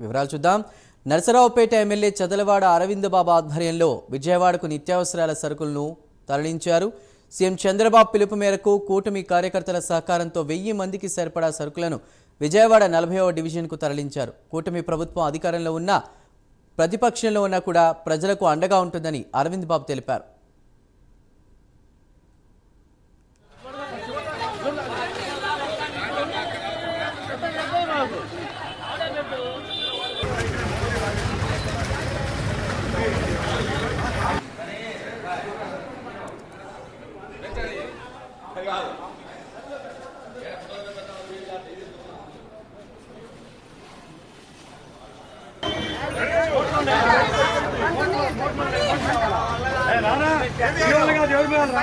వివరాలు చూద్దాం. నరసరావుపేట ఎమ్మెల్యే చదలవాడ అరవింద్ బాబు ఆధ్వర్యంలో విజయవాడకు నిత్యావసరాల సరుకులను తరలించారు. సీఎం చంద్రబాబు పిలుపు మేరకు కూటమి కార్యకర్తల సహకారంతో వెయ్యి మందికి సరిపడా సరుకులను విజయవాడ నలభైవ డివిజన్కు తరలించారు. కూటమి ప్రభుత్వం అధికారంలో ఉన్న ప్రతిపక్షంలో ఉన్నా కూడా ప్రజలకు అండగా ఉంటుందని అరవింద్ బాబు తెలిపారు. కాదు. రానా